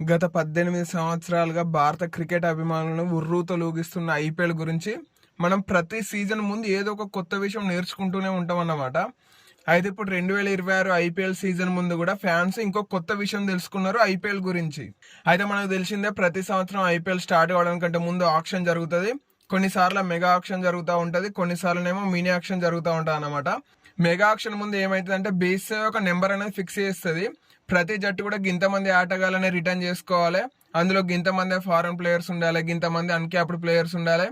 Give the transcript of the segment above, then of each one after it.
గత పద్దెనిమిది సంవత్సరాలుగా భారత క్రికెట్ అభిమానులను ఉర్రూతో లూగిస్తున్న ఐపీఎల్ గురించి మనం ప్రతి సీజన్ ముందు ఏదో ఒక కొత్త విషయం నేర్చుకుంటూనే ఉంటాం అన్నమాట అయితే ఇప్పుడు రెండు వేల ఇరవై ఆరు ఐపీఎల్ సీజన్ ముందు కూడా ఫ్యాన్స్ ఇంకో కొత్త విషయం తెలుసుకున్నారు ఐపీఎల్ గురించి. అయితే మనకు తెలిసిందే ప్రతి సంవత్సరం ఐపీఎల్ స్టార్ట్ కావడం కంటే ముందు ఆక్షన్ జరుగుతుంది. కొన్నిసార్లు మెగా ఆక్షన్ జరుగుతూ ఉంటుంది కొన్నిసార్లునేమో మినీ ఆక్షన్ జరుగుతూ ఉంటుంది అన్నమాట మెగా ఆక్షన్ ముందు ఏమైతుందంటే బేస్ ఒక నెంబర్ అనేది ఫిక్స్ చేస్తుంది. ప్రతి జట్టు కూడా గింతమంది ఆటగాళ్ళని రిటర్న్ చేసుకోవాలి. అందులో గింతమంది ఫారెన్ ప్లేయర్స్ ఉండాలి గింతమంది అన్క్యాప్డ్ ప్లేయర్స్ ఉండాలి.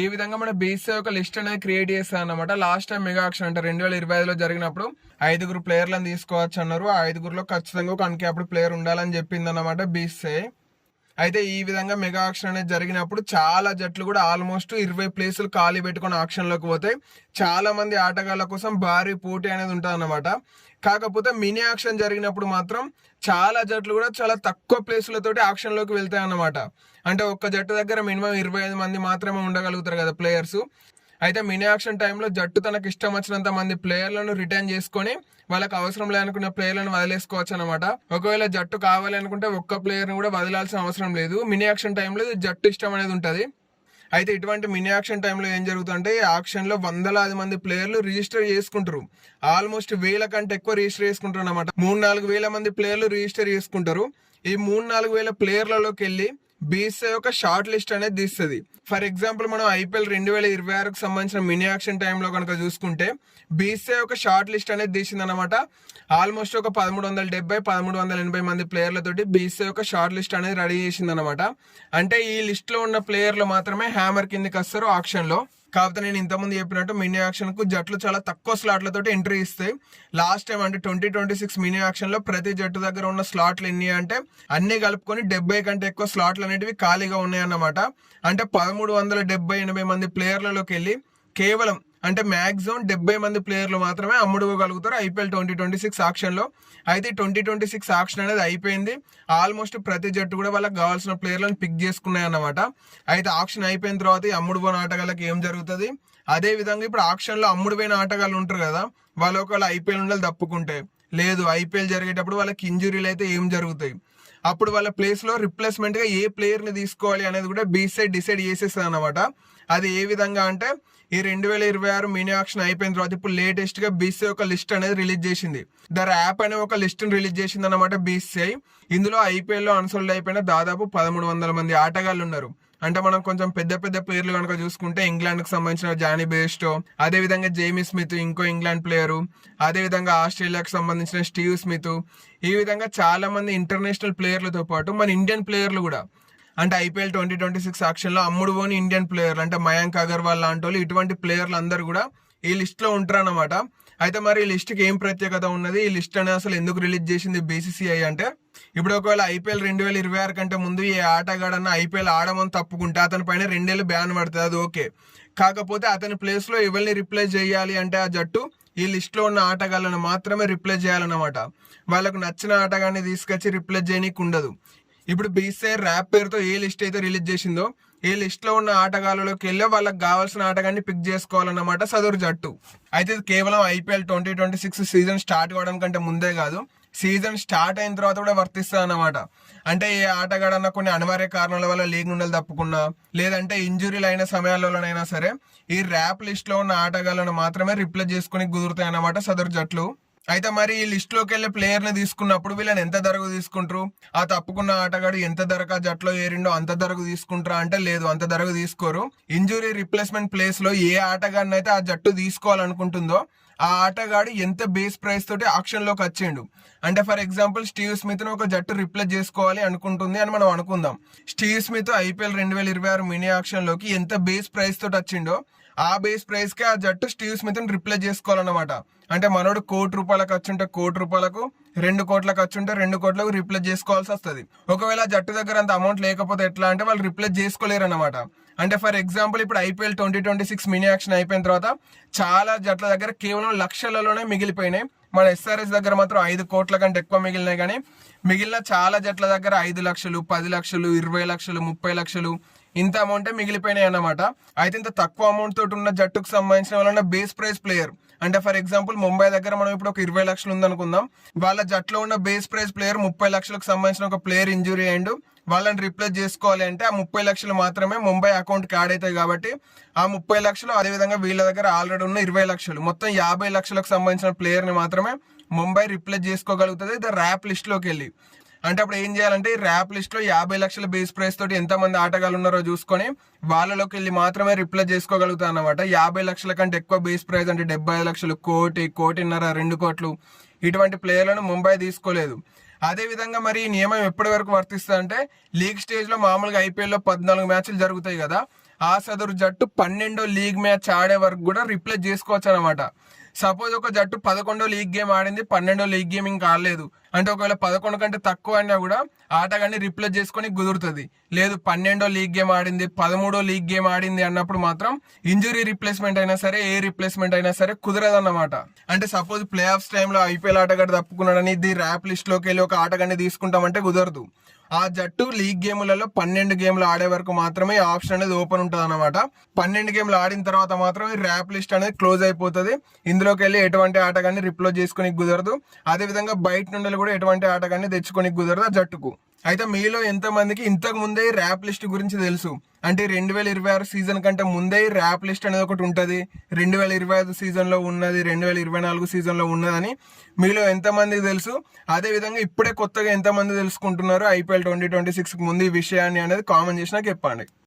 ఈ విధంగా మన బీసీ ఒక లిస్ట్ అనేది క్రియేట్ చేస్తాను అనమాట లాస్ట్ టైం మెగా ఆక్షన్ అంటే రెండు వేల ఇరవై ఐదులో జరిగినప్పుడు ఐదుగురు ప్లేయర్లను తీసుకోవచ్చు అన్నారు. ఆ ఐదుగురులో ఖచ్చితంగా ఒక అన్క్యాప్డ్ ప్లేయర్ ఉండాలని చెప్పింది అనమాట బీసీ అయితే ఈ విధంగా మెగా ఆక్షన్ అనేది జరిగినప్పుడు చాలా జట్లు కూడా ఆల్మోస్ట్ ఇరవై ప్లేసులు ఖాళీ పెట్టుకుని ఆక్షన్లోకి పోతాయి చాలా మంది ఆటగాళ్ళ కోసం భారీ పోటీ అనేది ఉంటుంది అన్నమాట కాకపోతే మినీ ఆక్షన్ జరిగినప్పుడు మాత్రం చాలా జట్లు కూడా చాలా తక్కువ ప్లేసులతోటి ఆక్షన్లోకి వెళ్తాయి అన్నమాట అంటే ఒక్క జట్టు దగ్గర మినిమం ఇరవై ఐదు మంది మాత్రమే ఉండగలుగుతారు కదా ప్లేయర్స్. అయితే మినీ ఆక్షన్ టైంలో జట్టు తనకు ఇష్టం వచ్చినంత మంది ప్లేయర్లను రిటర్న్ చేసుకొని వాళ్ళకి అవసరం లేనుకున్న ప్లేయర్లను వదిలేసుకోవచ్చు అనమాట ఒకవేళ జట్టు కావాలి అనుకుంటే ఒక్క ప్లేయర్ని కూడా వదలాల్సిన అవసరం లేదు. మినీ యాక్షన్ టైంలో జట్టు ఇష్టం అనేది ఉంటుంది. అయితే ఇటువంటి మినీ యాక్షన్ టైంలో ఏం జరుగుతుందంటే ఈ వందలాది మంది ప్లేయర్లు రిజిస్టర్ చేసుకుంటారు. ఆల్మోస్ట్ వేల కంటే ఎక్కువ రిజిస్టర్ చేసుకుంటారు అనమాట మూడు నాలుగు వేల మంది ప్లేయర్లు రిజిస్టర్ చేసుకుంటారు. ఈ మూడు నాలుగు వేల ప్లేయర్లలోకి వెళ్ళి బీసీఐ ఒక షార్ట్ లిస్ట్ అనేది తీస్తుంది. ఫర్ ఎగ్జాంపుల్ మనం ఐపీఎల్ రెండు వేల ఇరవై ఆరుకు సంబంధించిన మినీ యాక్షన్ టైంలో కనుక చూసుకుంటే బీసీఐ ఒక షార్ట్ లిస్ట్ అనేది తీసింది అనమాట ఆల్మోస్ట్ ఒక పదమూడు వందల డెబ్బై పదమూడు వందల ఎనభై మంది ప్లేయర్లతోటి బీసీఐ ఒక షార్ట్ లిస్ట్ అనేది రెడీ చేసింది అనమాట అంటే ఈ లిస్ట్లో ఉన్న ప్లేయర్లు మాత్రమే హ్యామర్ కిందకి వస్తారు ఆప్షన్లో కాకపోతే నేను ఇంతకుముందు చెప్పినట్టు మినీ యాక్షన్కు జట్లు చాలా తక్కువ స్లాట్లతో ఎంట్రీ ఇస్తాయి లాస్ట్ టైం అంటే ట్వంటీ ట్వంటీ సిక్స్ మినీ యాక్షన్లో ప్రతి జట్టు దగ్గర ఉన్న స్లాట్లు ఎన్ని అంటే అన్ని కలుపుకొని డెబ్బై కంటే ఎక్కువ స్లాట్లు అనేటివి ఖాళీగా ఉన్నాయన్నమాట. అంటే పదమూడు వందల డెబ్బై ఎనభై మంది ప్లేయర్లలోకి వెళ్ళి కేవలం అంటే మ్యాక్సిమం డెబ్బై మంది ప్లేయర్లు మాత్రమే అమ్ముడుకోగలుగుతారు ఐపీఎల్ ట్వంటీ ట్వంటీ సిక్స్ ఆక్షన్లో. అయితే ట్వంటీ ట్వంటీ సిక్స్ ఆక్షన్ అనేది అయిపోయింది. ఆల్మోస్ట్ ప్రతి జట్టు కూడా వాళ్ళకి కావాల్సిన ప్లేయర్లను పిక్ చేసుకున్నాయి అన్నమాట అయితే ఆక్షన్ అయిపోయిన తర్వాత ఈ అమ్ముడు ఆటగాళ్ళకి ఏం జరుగుతుంది? అదే విధంగా ఇప్పుడు ఆక్షన్లో అమ్ముడు పోయిన ఆటగాళ్ళు ఉంటారు కదా వాళ్ళు ఒకవేళ ఐపీఎల్ ఉండాలి తప్పుకుంటే. లేదు ఐపీఎల్ జరిగేటప్పుడు వాళ్ళకి ఇంజురీలు అయితే ఏం జరుగుతాయి? అప్పుడు వాళ్ళ ప్లేస్లో రిప్లేస్మెంట్గా ఏ ప్లేయర్ని తీసుకోవాలి అనేది కూడా బీసైడ్ డిసైడ్ చేసేస్తుంది అనమాట అది ఏ విధంగా అంటే ఈ రెండు వేల ఇరవై ఆరు మినీ ఆక్షన్ అయిపోయిన తర్వాత ఇప్పుడు లేటెస్ట్గా బీసీఐ ఒక లిస్ట్ అనేది రిలీజ్ చేసింది. దర్ యాప్ అనే ఒక లిస్ట్ రిలీజ్ చేసింది అనమాట బీసీఐ. ఇందులో ఐపీఎల్లో అన్సోల్డ్ అయిపోయిన దాదాపు పదమూడు వందల మంది ఆటగాళ్ళు ఉన్నారు అంటే మనం కొంచెం పెద్ద పెద్ద పేర్లు కనుక చూసుకుంటే ఇంగ్లాండ్కు సంబంధించిన జానీ బేస్టో అదే విధంగా జేమీ స్మిత్ ఇంకో ఇంగ్లాండ్ ప్లేయరు అదే విధంగా ఆస్ట్రేలియాకు సంబంధించిన స్టీవ్ స్మిత్ ఈ విధంగా చాలా మంది ఇంటర్నేషనల్ ప్లేయర్లతో పాటు మన ఇండియన్ ప్లేయర్లు కూడా. అంటే ఐపీఎల్ ట్వంటీ ట్వంటీ సిక్స్ ఆక్షన్లో అమ్ముడు పోని ఇండియన్ ప్లేయర్లు అంటే మయాంక్ అగర్వాల్ లాంటి వాళ్ళు ఇటువంటి ప్లేయర్లు అందరూ కూడా ఈ లిస్ట్లో ఉంటారన్నమాట. అయితే మరి ఈ లిస్ట్కి ఏం ప్రత్యేకత ఉన్నది? ఈ లిస్ట్ అనేది అసలు ఎందుకు రిలీజ్ చేసింది బీసీసీఐ అంటే ఇప్పుడు ఒకవేళ ఐపీఎల్ రెండు వేల ఇరవై ఆరు కంటే ముందు ఏ ఆటగాడన్నా ఐపీఎల్ ఆడమని తప్పుకుంటే అతని పైన రెండేళ్ళు బ్యాన్ పడుతుంది అది ఓకే. కాకపోతే అతని ప్లేస్లో ఎవరిని రిప్లేస్ చేయాలి అంటే ఆ జట్టు ఈ లిస్ట్లో ఉన్న ఆటగాళ్ళను మాత్రమే రిప్లేస్ చేయాలన్నమాట. వాళ్ళకు నచ్చిన ఆటగాన్ని తీసుకొచ్చి రిప్లేస్ చేయనీకి ఉండదు ఇప్పుడు బీసీఐ ర్యాప్ పేరుతో ఏ లిస్ట్ అయితే రిలీజ్ చేసిందో ఏ లిస్ట్లో ఉన్న ఆటగాళ్ళలోకి వెళ్ళి వాళ్ళకి కావాల్సిన ఆటగాన్ని పిక్ చేసుకోవాలన్నమాట సదరు జట్టు. అయితే ఇది కేవలం IPL twenty twenty six season start కావడం కంటే ముందే కాదు సీజన్ స్టార్ట్ అయిన తర్వాత కూడా వర్తిస్తుంది అన్నమాట. అంటే ఏ ఆటగాడన్నా కొన్ని అనివార్య కారణాల వల్ల లీగ్ నుండి తప్పుకున్నా లేదంటే ఇంజురీలు అయిన సమయాల్లోనైనా సరే ఈ ర్యాప్ లిస్ట్లో ఉన్న ఆటగాళ్ళను మాత్రమే రిప్లేస్ చేసుకుని కుదురుతాయి అన్నమాట సదరు జట్లు. అయితే మరి ఈ లిస్ట్లోకి వెళ్ళే ప్లేయర్ని తీసుకున్నప్పుడు వీళ్ళని ఎంత ధరకు తీసుకుంటారు? ఆ తప్పుకున్న ఆటగాడు ఎంత ధరకు ఆ జట్లో ఏరిండో అంత ధరకు తీసుకుంటారా అంటే లేదు అంత ధరకు తీసుకోరు. ఇంజురీ రిప్లేస్మెంట్ ప్లేస్లో ఏ ఆటగాడిని అయితే ఆ జట్టు తీసుకోవాలనుకుంటుందో ఆ ఆటగాడు ఎంత బేస్ ప్రైస్ తోటి ఆక్షన్లోకి వచ్చిండు. అంటే ఫర్ ఎగ్జాంపుల్ స్టీవ్ స్మిత్ను ఒక జట్టు రిప్లేస్ చేసుకోవాలి అనుకుంటుంది అని మనం అనుకుందాం. స్టీవ్ స్మిత్ ఐపీఎల్ రెండు వేల ఇరవై ఆరు మినీ ఆక్షన్లోకి ఎంత బేస్ ప్రైస్ తోటి వచ్చిండో ఆ బేస్ ప్రైస్కి ఆ జట్టు స్టీవ్ స్మిత్ని రిప్లేస్ చేసుకోవాలన్నమాట. అంటే మనోడు కోటి ఖర్చు ఉంటే కోటి రూపాయలకు రెండు కోట్ల ఖర్చు ఉంటే రెండు కోట్లకు రిప్లేస్ చేసుకోవాల్సి వస్తుంది. ఒకవేళ జట్టు దగ్గర అంత అమౌంట్ లేకపోతే ఎట్లా అంటే వాళ్ళు రిప్లేస్ చేసుకోలేరు అనమాట అంటే ఫర్ ఎగ్జాంపుల్ ఇప్పుడు IPL twenty twenty six mini auction అయిపోయిన తర్వాత చాలా జట్ల దగ్గర కేవలం లక్షలలోనే మిగిలిపోయినాయి. మన ఎస్ఆర్ఎస్ దగ్గర మాత్రం ఐదు కోట్ల కంటే ఎక్కువ మిగిలినాయి కానీ మిగిలిన చాలా జట్ల దగ్గర ఐదు లక్షలు పది లక్షలు ఇరవై లక్షలు ముప్పై లక్షలు ఇంత అమౌంటే మిగిలిపోయినాయి అన్నమాట. అయితే ఇంత తక్కువ అమౌంట్ తోటి ఉన్న జట్టుకు సంబంధించిన వాళ్ళ బేస్ ప్రైస్ ప్లేయర్ అంటే ఫర్ ఎగ్జాంపుల్ ముంబై దగ్గర మనం ఇప్పుడు ఒక ఇరవై లక్షలు ఉందనుకుందాం. వాళ్ళ జట్లో ఉన్న బేస్ ప్రైస్ ప్లేయర్ ముప్పై లక్షలకు సంబంధించిన ఒక ప్లేయర్ ఇంజురీ అయ్యిండు. వాళ్ళని రిప్లేస్ చేసుకోవాలి అంటే ఆ ముప్పై లక్షలు మాత్రమే ముంబై అకౌంట్కి యాడ్ అవుతాయి కాబట్టి ఆ ముప్పై లక్షలు అదేవిధంగా వీళ్ళ దగ్గర ఆల్రెడీ ఉన్న ఇరవై లక్షలు. మొత్తం యాభై లక్షలకు సంబంధించిన ప్లేయర్ని మాత్రమే ముంబై రిప్లేస్ చేసుకోగలుగుతుంది. ద ర్యాప్ లిస్ట్లోకి వెళ్ళి. అంటే అప్పుడు ఏం చేయాలంటే ర్యాప్ లిస్ట్లో యాభై లక్షల బేస్ ప్రైస్ తోటి ఎంత మంది ఆటగాళ్ళు ఉన్నారో చూసుకొని వాళ్ళలోకి వెళ్ళి మాత్రమే రిప్లై చేసుకోగలుగుతా అనమాట యాభై లక్షల కంటే ఎక్కువ బేస్ ప్రైస్ అంటే డెబ్బై లక్షలు కోటి కోటిన్నర రెండు కోట్లు ఇటువంటి ప్లేయర్లను ముంబై తీసుకోలేదు. అదే విధంగా మరి ఈ నియమం ఎప్పటి వరకు వర్తిస్తుంది అంటే లీగ్ స్టేజ్లో మామూలుగా ఐపీఎల్లో పద్నాలుగు మ్యాచ్లు జరుగుతాయి కదా ఆ సదరు జట్టు పన్నెండో లీగ్ మ్యాచ్ ఆడే వరకు కూడా రిప్లేస్ చేసుకోవచ్చు అనమాట సపోజ్ ఒక జట్టు పదకొండో లీగ్ గేమ్ ఆడింది పన్నెండో లీగ్ గేమ్ ఇంకా ఆడలేదు. అంటే ఒకవేళ పదకొండు కంటే తక్కువ అయినా కూడా ఆటగాన్ని రిప్లేస్ చేసుకొని కుదురుతుంది. లేదు పన్నెండో లీగ్ గేమ్ ఆడింది పదమూడో లీగ్ గేమ్ ఆడింది అన్నప్పుడు మాత్రం ఇంజురీ రిప్లేస్మెంట్ అయినా సరే ఏ రిప్లేస్మెంట్ అయినా సరే కుదరదు అన్నమాట అంటే సపోజ్ ప్లే ఆఫ్స్ టైంలో ఐపీఎల్ ఆటగాడు తప్పుకున్నాడని ఇది ర్యాప్ లిస్ట్లోకి వెళ్ళి ఒక ఆటగాన్ని తీసుకుంటామంటే కుదరదు. ఆ జట్టు లీగ్ గేములలో పన్నెండు గేమ్లు ఆడే వరకు మాత్రమే ఆప్షన్ అనేది ఓపెన్ ఉంటుంది అనమాట పన్నెండు గేమ్లు ఆడిన తర్వాత మాత్రం ర్యాప్ లిస్ట్ అనేది క్లోజ్ అయిపోతుంది. ఇందులోకి వెళ్ళి ఎటువంటి ఆటగాన్ని రిప్లేస్ చేసుకుని కుదరదు. అదే విధంగా బయట నుండి కూడా ఎటువంటి ఆటగాన్ని తెచ్చుకొని కుదరదు ఆ జట్టుకు. అయితే మీలో ఎంత మందికి ఇంతకు ముందే ర్యాప్ లిస్ట్ గురించి తెలుసు? అంటే రెండు వేల ఇరవై ఆరు సీజన్ కంటే ముందే ర్యాప్ లిస్ట్ అనేది ఒకటి ఉంటుంది. రెండు వేల ఇరవై ఐదు సీజన్లో ఉన్నది రెండు వేల ఇరవై నాలుగు సీజన్లో ఉన్నదని మీలో ఎంతమంది తెలుసు? అదే విధంగా ఇప్పుడే కొత్తగా ఎంతమంది తెలుసుకుంటున్నారు? ఐపీఎల్ ట్వంటీ ట్వంటీ సిక్స్కి ముందు ఈ విషయాన్ని అనేది కామెంట్ చేసినా చెప్పండి.